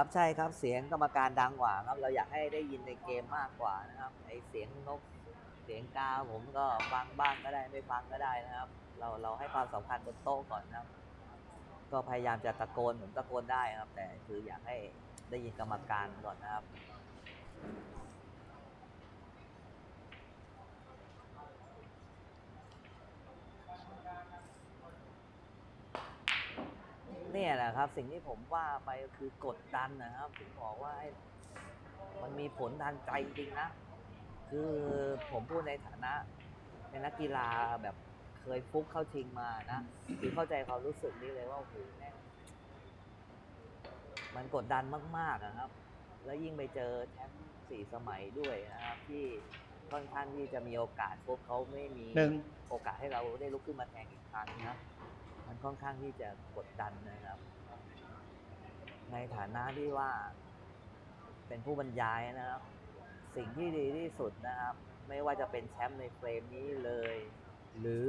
ครับใช่ครับเสียงกรรมการดังกว่าครับ เราอยากให้ได้ยินในเกมมากกว่านะครับไอเสียงนกเสียงกาผมก็ฟังบ้างก็ได้ไม่ฟังก็ได้นะครับ เราเราให้ความสำคัญบนโต๊ะก่อนนะครับ ก็พยายามจะตะโกนผมตะโกนได้ครับ แต่คืออยากให้ได้ยินกรรมการก่อนนะครับ เนี่ยแหละครับ สิ่งที่ผมว่าไปก็คือกดดันนะครับผมบอกว่าให้มันมีผลทางใจจริงๆนะ คือผมพูดในฐานะเป็นนักกีฬาแบบเคยฟุกเข้าชิงมานะคือเข้าใจความรู้สึกนี้เลยว่าโอ้โหแม่งมันกดดันมากๆอะครับ แล้วยิ่งไปเจอแชมป์สี่สมัยด้วยนะครับ ที่ค่อนข้างที่จะมีโอกาสพวกเขาไม่มีหนึ่งโอกาสให้เราได้ลุกขึ้นมาแทงอีกครั้งนะมัน ค่อนข้างที่จะกดดันนะครับ ในฐานะที่ว่า เป็นผู้บรรยายนะครับ สิ่งที่ดีที่สุดนะครับ ไม่ว่าจะเป็นแชมป์ในเฟรมนี้เลย หรือ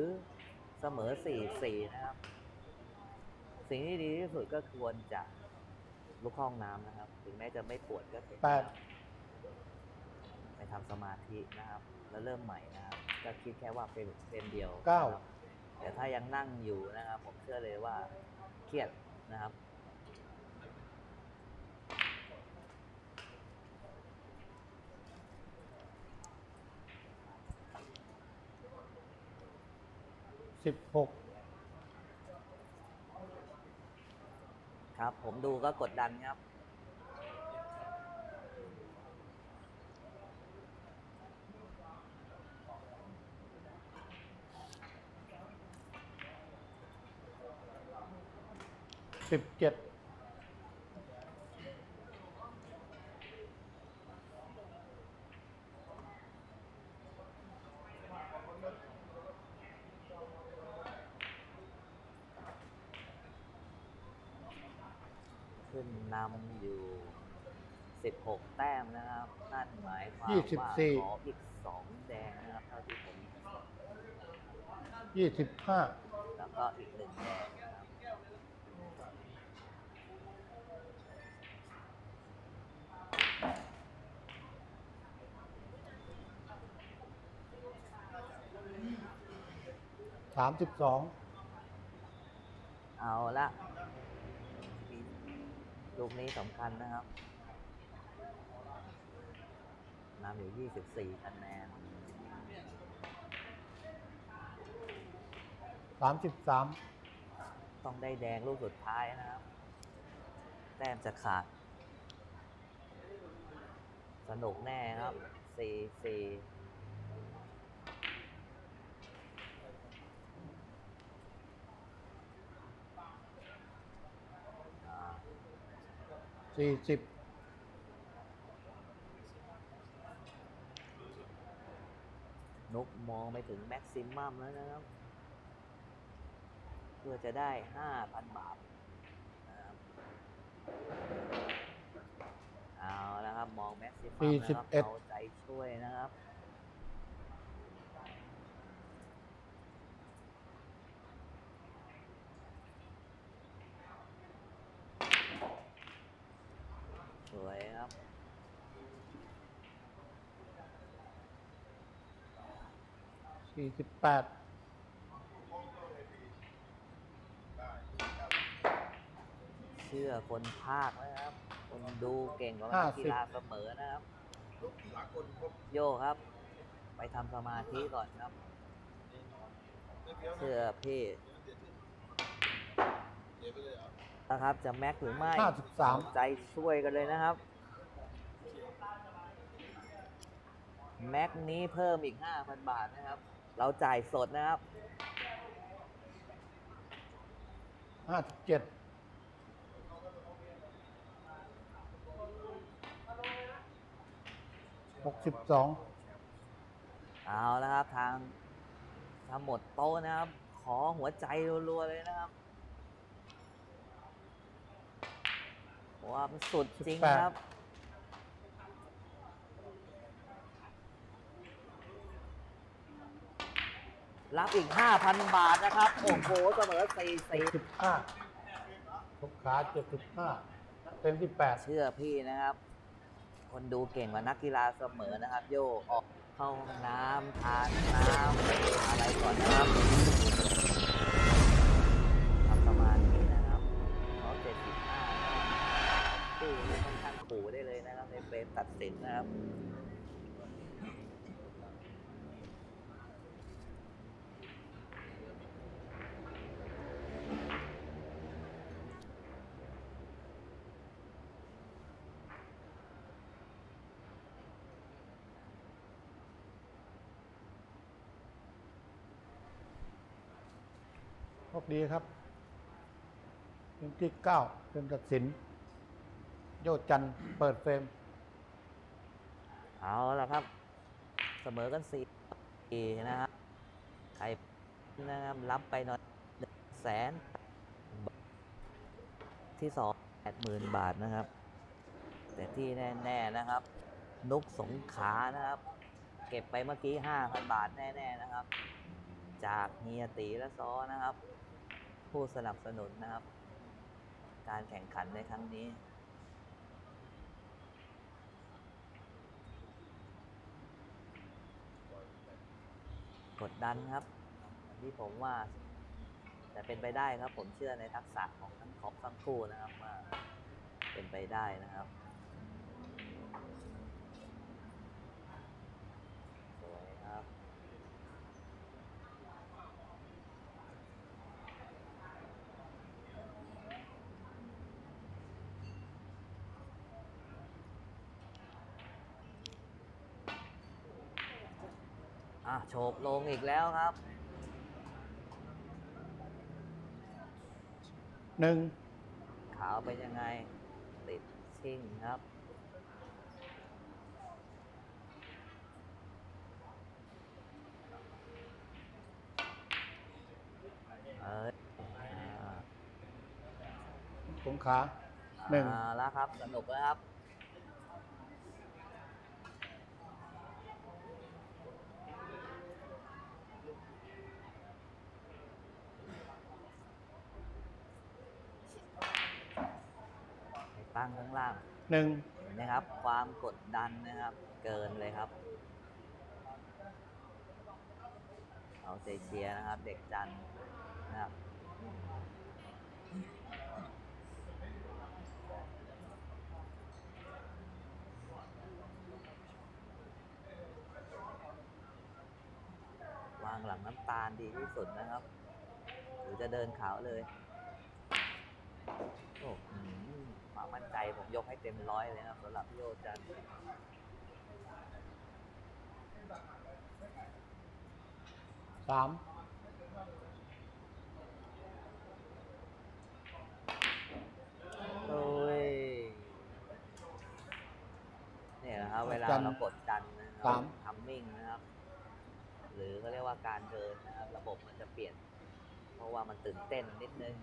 เสมอ4-4นะครับ สิ่งที่ดีที่สุดก็ควรจะลุกเข้าห้องน้ำนะครับ ถึงแม้จะไม่ปวดก็เถอะแปด ไปทำสมาธินะครับ แล้วเริ่มใหม่นะครับก็คิดแค่ว่าเป็นเฟรมเดียวเก้านะครับ แต่ถ้ายังนั่งอยู่นะครับ ผมเชื่อเลยว่าเครียดนะครับ สิบหกครับ ผมดูก็กดดันครับ สิบเจ็ดขึ้นนำอยู่ 16 แต้มนะครับ นั่นหมายความยี่สิบว่าสี่ขออีก 2 แดงนะครับ เท่าที่ผมยี่สิบห้าแล้วก็อีกหนึ่งแดง สามสิบสองเอาละลูกนี้สำคัญนะครับนำอยู่สิบสี่คะแนนสามสิบสามต้องได้แดงลูกสุดท้ายนะครับ แต้มจะขาด สนุกแน่ครับสี่สี่ สี่สิบนุกมองไปถึงแม็กซิมัมแล้วนะครับ เพื่อจะได้ห้าพันบาทนะครับเอาแล้วครับ มองแม็กซิมัมนะครับเอาใจช่วยนะครับ สวยครับ สี่สิบแปดเชื่อคนภาคนะครับ คนดูเก่งกว่านักกีฬาเสมอนะครับ โยครับ ไปทำสมาธิก่อนครับ เชื่อพี่นะครับ จะแม็กหรือไม่ห้าสิบสามเอใจช่วยกันเลยนะครับ แม็กนี้เพิ่มอีก5,000บาทนะครับ เราจ่ายสดนะครับ ห้าสิบเจ็ดหกสิบสองเอาแล้วครับทางทั้งหมดโต๊ะนะครับ ขอหัวใจรัวๆเลยนะครับว่ามันสุดจริงครับ รับอีก 5,000 บาทนะครับ โอ้โหเสมอ4สิบห้าทุกขาเจ็ดสิบห้า4เต็มที่แปดเชื่อพี่นะครับ คนดูเก่งกว่านักกีฬาเสมอนะครับ โยกออกเข้าห้องน้ำทานน้ำอะไรก่อนนะครับทำประมาณนี้นะครับร้อยเจ็ดสิบห้าตู้นี้ค่อนข้างขู่ได้เลยนะครับในเฟรมตัดสินนะครับ โชคดีครับเต็มที่เก้าเต็มตัดสิน โยดจันทร์เปิดเฟรม เอาละครับ เสมอกันสี่ีนะครับใครนะครับรับไปหน่อยหนึ่งแสนที่สองแปดหมื่นบาทนะครับ แต่ที่แน่ ๆนะครับ นุกสงขานะครับ เก็บไปเมื่อกี้ห้าพันบาทแน่ ๆนะครับ จากเฮียตีและซอนะครับ ผู้สนับสนุนนะครับ การแข่งขันในครั้งนี้ กดดันครับ ที่ผมว่า แต่เป็นไปได้ครับ ผมเชื่อในทักษะของทั้งของทั้งคู่นะครับว่าเป็นไปได้นะครับสวยครับ อะโฉบลงอีกแล้วครับหนึ่งขาวเป็นยังไง ติดชิ่งครับ เอ้ยอ่าสงขลาหนึ่งเอาแล้วครับ สนุกแล้วครับ ตั้งข้างล่างหนึ่งเห็นไหมครับ ความกดดันนะครับ เกินเลยครับ เอาใจเชียร์นะครับ เด็กจันทร์นะครับวางหลังน้ำตาลดีที่สุดนะครับ หรือจะเดินขาวเลย โอ้โหควา มมั่นใจผมยกให้เต็มร้อยเลยครับสำหรับพี่โยจันทร์สามโอ้ยเนี่ยนะครับ เวลาเรากดดันนะครับทัมมิ่งนะครับ หรือเขาเรียกว่าการเดินนะครับ ระบบมันจะเปลี่ยน เพราะว่ามันตื่นเต้นนิดนึง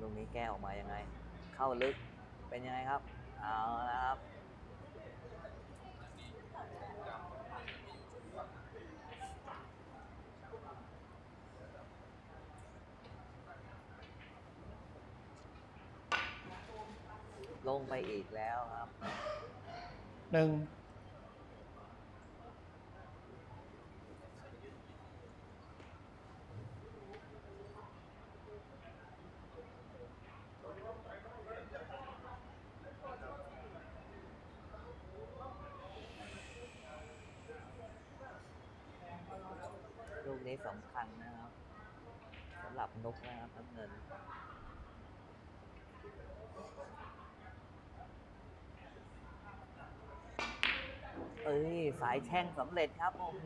ลูกนี้แก้ออกมายังไง เข้าลึกเป็นยังไงครับ เอาล้วครับลงไปอีกแล้วครับหนึ่ง ลูกนี้สำคัญนะครับสำหรับ นกนะครับน้ำเงินเอ้ยสายแช่งสำเร็จครับโอ้โห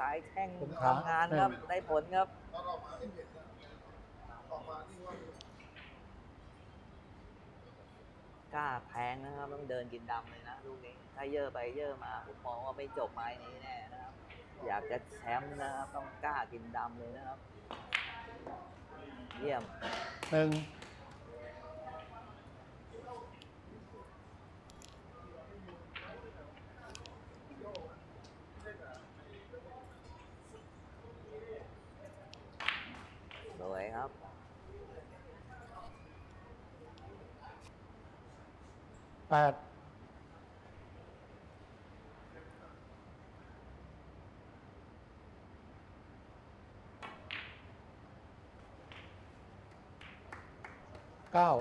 สายแช่งสงขลาทำงานครับหนึ่งได้ผลครับสกล้าแพงนะครับ ต้องเดินกินดำเลยนะลูกนี้ถ้าเยอะไปเยอะมาผมมองว่าไม่จบไม้นี้แน่นะครับ อยากจะแชมป์นะครับ ต้องกล้ากินดำเลยนะครับ เยี่ยมหนึ่งสวยครับ แปด เก้า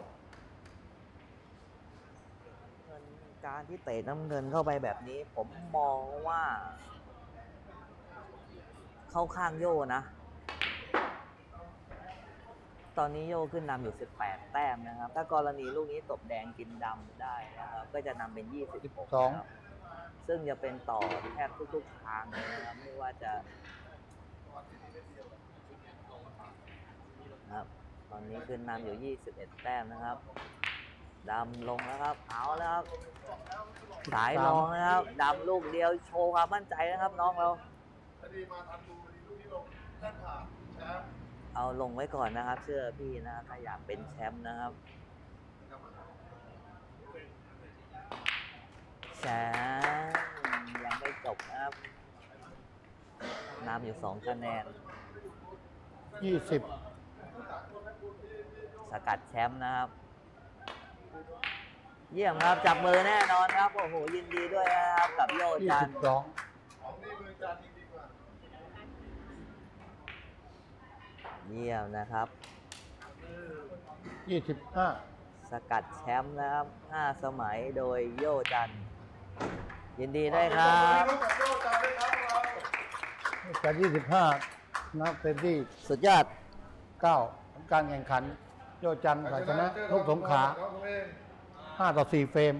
การที่เตะน้ำเงินเข้าไปแบบนี้ ผมมองว่า เข้าข้างโยนะ ตอนนี้โยขึ้นนำอยู่ 18 แต้มนะครับ ถ้ากรณีลูกนี้ตบแดงกินดำได้นะครับ ก็จะนำเป็น 26สองนะครับซึ่งจะเป็นต่อแทบทุกๆทางเลยนะครับไม่ว่าจะนะครับ ตอนนี้ขึ้นนำอยู่ 21 แต้มนะครับดำลงแล้วครับ เอาแล้วครับ สายรองนะครับดำลูกเดียวโชว์ความมั่นใจนะครับ น้องเราเอาลงไว้ก่อนนะครับ เชื่อพี่นะถ้าอยากเป็นแชมป์นะครับ แชมป์ยังไม่จบนะครับนำอยู่สองคะแนนยี่สิบ สกัดแชมป์นะครับ เยี่ยมครับจับมือแน่นอนครับ โอ้โหยินดีด้วยนะครับ กับโยยี่จัสินบสองเยี่ยมนะครับยี่สิบห้าสกัดแชมป์นะครับ5สมัยโดยโยจันยินดีด้วยครับจากยี่สิบห้านับเป็นที่สุดยอด ก้าการแข่งขัน โยจันทร์ฝ่ายชนะลูกสงขลาห้าต่อสี่เฟรม